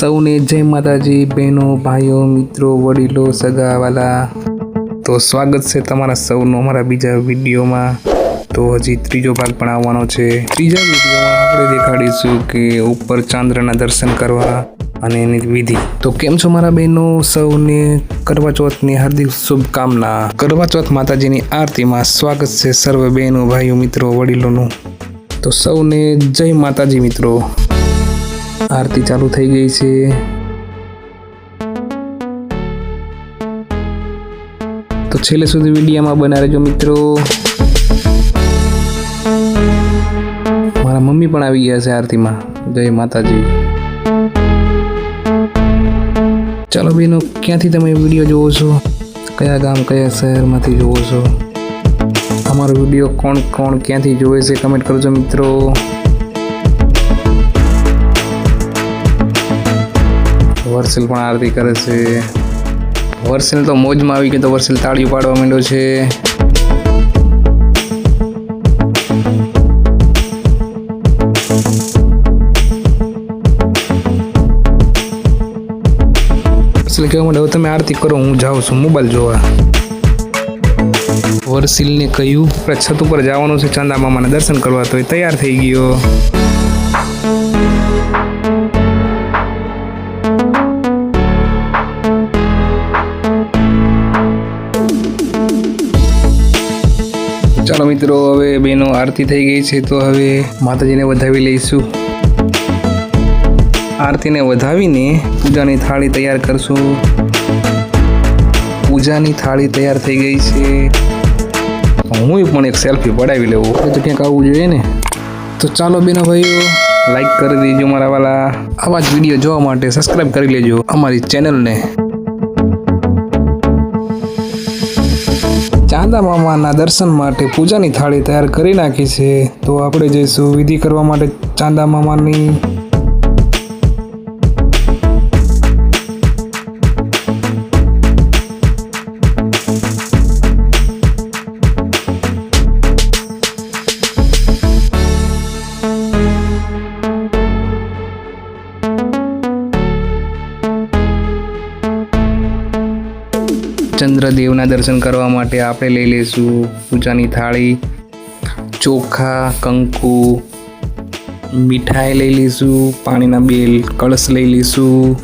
સૌને જય માતાજી, બહેનો, ભાઈઓ, મિત્રો, વડીલો, સગાવાલા. તો સ્વાગત છે તમારા સૌનો અમારા બીજા વિડીયોમાં. તો હજી ત્રીજો ભાગ પણ આવવાનો છે. ત્રીજા વિડીયોમાં આપણે દેખાડીશું કે ઉપર ચાંદ્રના દર્શન કરવા અને એની વિધિ. તો કેમ છો મારા બહેનો? સૌને કરવા ચોથની હાર્દિક શુભકામના. કરવા ચોથ માતાજીની આરતીમાં સ્વાગત છે સર્વ બહેનો, ભાઈઓ, મિત્રો, વડીલોનું. તો સૌને જય માતાજી, મિત્રો. આરતી ચાલુ થઈ ગઈ છે. તો છેલ્લે સુધી વિડીયામાં બના રહેજો મિત્રો. મારા મમ્મી પણ આવી ગયા છે આરતીમાં. જય માતાજી. ચાલો બેનો, ક્યાંથી તમે વીડિયો જોવો છો? કયા ગામ, કયા શહેરમાંથી જોવો છો? અમારો વીડિયો કોણ કોણ ક્યાંથી જોવે છે કમેન્ટ કરજો મિત્રો. વર્ષેલ પણ આરતી કરે છે. વર્ષેલ તો મોજમાં આવી ગયો તો વર્ષેલ તાળીઓ પાડવા માંડ્યો છે. વર્ષેલ કહેવા માંડ્યો હવે તમે આરતી કરો, હું જાઉં છું, મોબાઈલ જોવા. વર્ષિલને કહ્યું છત ઉપર જવાનું છે ચાંદા મામાના દર્શન કરવા. તો એ તૈયાર થઈ ગયો. મિત્રો હવે બેનો આરતી થઈ ગઈ છે તો હવે માતાજીને વધાવી લઈશું. આરતીને વધાવીને પૂજાની થાળી તૈયાર કરશું. પૂજાની થાળી તૈયાર થઈ ગઈ છે. હું પણ એક સેલ્ફી પડાવી લેવું. તો ક્યાંક આવવું જોઈએ ને? તો ચાલો બેનો ભાઈઓ લાઈક કરી દેજો મારા વાલા. આવા જ વીડિયો જોવા માટે સબસ્ક્રાઈબ કરી લેજો અમારી ચેનલને ચાંદા મામાના દર્શન માટે પૂજાની થાળી તૈયાર કરી નાખી છે. તો આપણે જઈશું વિધિ કરવા માટે ચાંદા મામાની ચંદ્રદેવના દર્શન કરવા માટે આપણે લઈ લઈશું પૂજાની થાળી, ચોખા, કંકુ, મીઠાઈ લઈ લઈશું, પાણીના બેલ, કળશ લઈ લઈશું,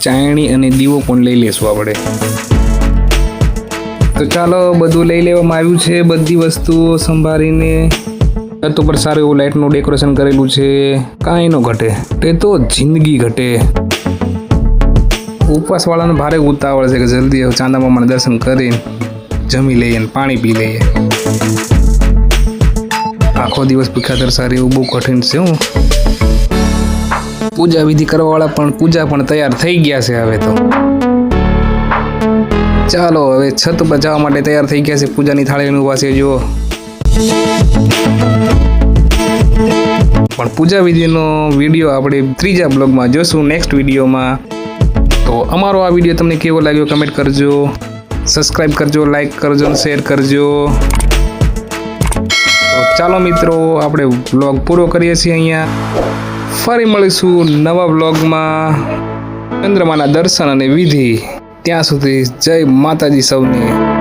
ચાયણી અને દીવો પણ લઈ લઈશું આપણે. તો ચાલો બધું લઈ લેવામાં આવ્યું છે, બધી વસ્તુઓ સંભાળીને. છત ઉપર સારું એવું લાઇટનું ડેકોરેશન કરેલું છે. કાંઈ ન ઘટે. તે તો જિંદગી ઘટે. ઉપવાસવાળાને ભારે ઉતાવળ છે કે જલ્દી ચાંદા મામાને દર્શન કરીને જમી લઈએ ને પાણી પી લઈએ. આખો દિવસ ભૂખ્યા તરસા એવું બહુ કઠિન છે હું. પૂજા વિધિ કરવાવાળા પણ પૂજા પણ તૈયાર થઈ ગયા છે હવે તો. ચાલો હવે છત પર જવા માટે તૈયાર થઈ ગયા છે પૂજાની થાળીનું પાસે જુઓ. પણ પૂજા વિધિનો વીડિયો આપણે ત્રીજા બ્લોગમાં જોશું. નેક્સ્ટ વિડીયોમાં તો અમારો આ વીડિયો તમને કેવો લાગ્યો કમેન્ટ કરજો. સબસ્ક્રાઈબ કરજો લાઈક કરજો અને શેર કરજો. તો ચાલો મિત્રો, આપણે બ્લોગ પૂરો કરીએ છીએ અહીંયા. ફરી મળીશું નવા બ્લોગમાં ચંદ્રમાના દર્શન અને વિધિ. ત્યાં સુધી જય માતાજી સૌને.